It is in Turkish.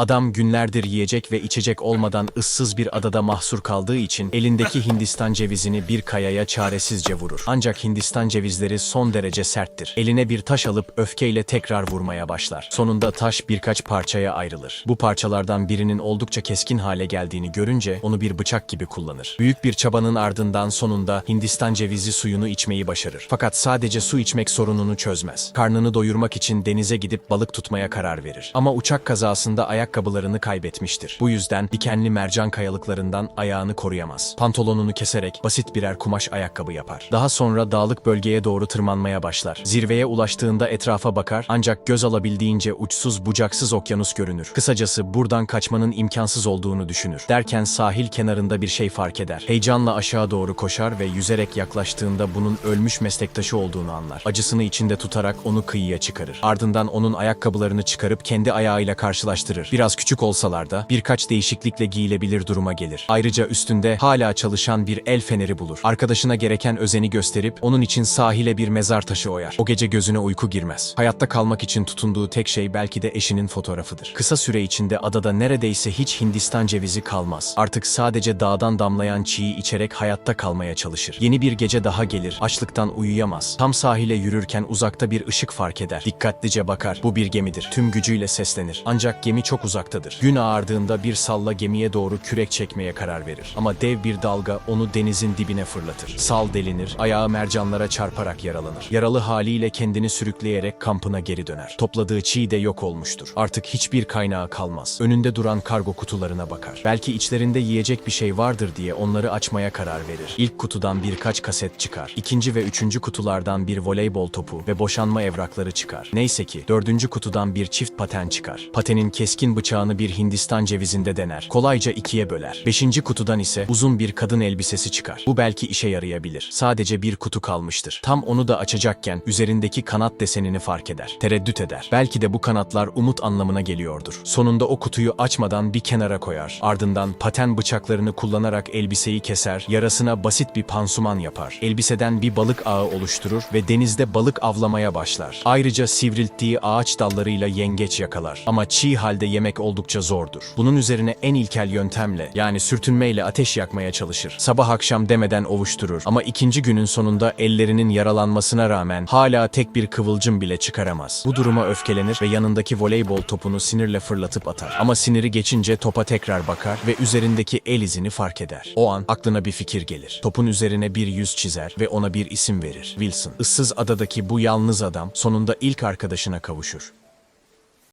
Adam günlerdir yiyecek ve içecek olmadan ıssız bir adada mahsur kaldığı için elindeki Hindistan cevizini bir kayaya çaresizce vurur. Ancak Hindistan cevizleri son derece serttir. Eline bir taş alıp öfkeyle tekrar vurmaya başlar. Sonunda taş birkaç parçaya ayrılır. Bu parçalardan birinin oldukça keskin hale geldiğini görünce onu bir bıçak gibi kullanır. Büyük bir çabanın ardından sonunda Hindistan cevizi suyunu içmeyi başarır. Fakat sadece su içmek sorununu çözmez. Karnını doyurmak için denize gidip balık tutmaya karar verir. Ama uçak kazasında ayakkabılarını kaybetmiştir. Bu yüzden dikenli mercan kayalıklarından ayağını koruyamaz. Pantolonunu keserek basit birer kumaş ayakkabı yapar. Daha sonra dağlık bölgeye doğru tırmanmaya başlar. Zirveye ulaştığında etrafa bakar ancak göz alabildiğince uçsuz bucaksız okyanus görünür. Kısacası buradan kaçmanın imkansız olduğunu düşünür. Derken sahil kenarında bir şey fark eder. Heyecanla aşağı doğru koşar ve yüzerek yaklaştığında bunun ölmüş meslektaşı olduğunu anlar. Acısını içinde tutarak onu kıyıya çıkarır. Ardından onun ayakkabılarını çıkarıp kendi ayağıyla karşılaştırır. Biraz küçük olsalar da birkaç değişiklikle giyilebilir duruma gelir. Ayrıca üstünde hala çalışan bir el feneri bulur. Arkadaşına gereken özeni gösterip onun için sahile bir mezar taşı oyar. O gece gözüne uyku girmez. Hayatta kalmak için tutunduğu tek şey belki de eşinin fotoğrafıdır. Kısa süre içinde adada neredeyse hiç Hindistan cevizi kalmaz. Artık sadece dağdan damlayan çiği içerek hayatta kalmaya çalışır. Yeni bir gece daha gelir. Açlıktan uyuyamaz. Tam sahile yürürken uzakta bir ışık fark eder. Dikkatlice bakar. Bu bir gemidir. Tüm gücüyle seslenir. Ancak gemi çok uzaktadır. Gün ağardığında bir salla gemiye doğru kürek çekmeye karar verir. Ama dev bir dalga onu denizin dibine fırlatır. Sal delinir, ayağı mercanlara çarparak yaralanır. Yaralı haliyle kendini sürükleyerek kampına geri döner. Topladığı çiğ de yok olmuştur. Artık hiçbir kaynağı kalmaz. Önünde duran kargo kutularına bakar. Belki içlerinde yiyecek bir şey vardır diye onları açmaya karar verir. İlk kutudan birkaç kaset çıkar. İkinci ve üçüncü kutulardan bir voleybol topu ve boşanma evrakları çıkar. Neyse ki dördüncü kutudan bir çift paten çıkar. Patenin keskin bıçağını bir Hindistan cevizinde dener. Kolayca ikiye böler. Beşinci kutudan ise uzun bir kadın elbisesi çıkar. Bu belki işe yarayabilir. Sadece bir kutu kalmıştır. Tam onu da açacakken üzerindeki kanat desenini fark eder. Tereddüt eder. Belki de bu kanatlar umut anlamına geliyordur. Sonunda o kutuyu açmadan bir kenara koyar. Ardından paten bıçaklarını kullanarak elbiseyi keser, yarasına basit bir pansuman yapar. Elbiseden bir balık ağı oluşturur ve denizde balık avlamaya başlar. Ayrıca sivrilttiği ağaç dallarıyla yengeç yakalar. Ama çiğ halde yemek oldukça zordur. Bunun üzerine en ilkel yöntemle yani sürtünmeyle ateş yakmaya çalışır. Sabah akşam demeden ovuşturur. Ama ikinci günün sonunda ellerinin yaralanmasına rağmen hala tek bir kıvılcım bile çıkaramaz. Bu duruma öfkelenir ve yanındaki voleybol topunu sinirle fırlatıp atar. Ama siniri geçince topa tekrar bakar ve üzerindeki el izini fark eder. O an aklına bir fikir gelir. Topun üzerine bir yüz çizer ve ona bir isim verir. Wilson. Issız adadaki bu yalnız adam sonunda ilk arkadaşına kavuşur.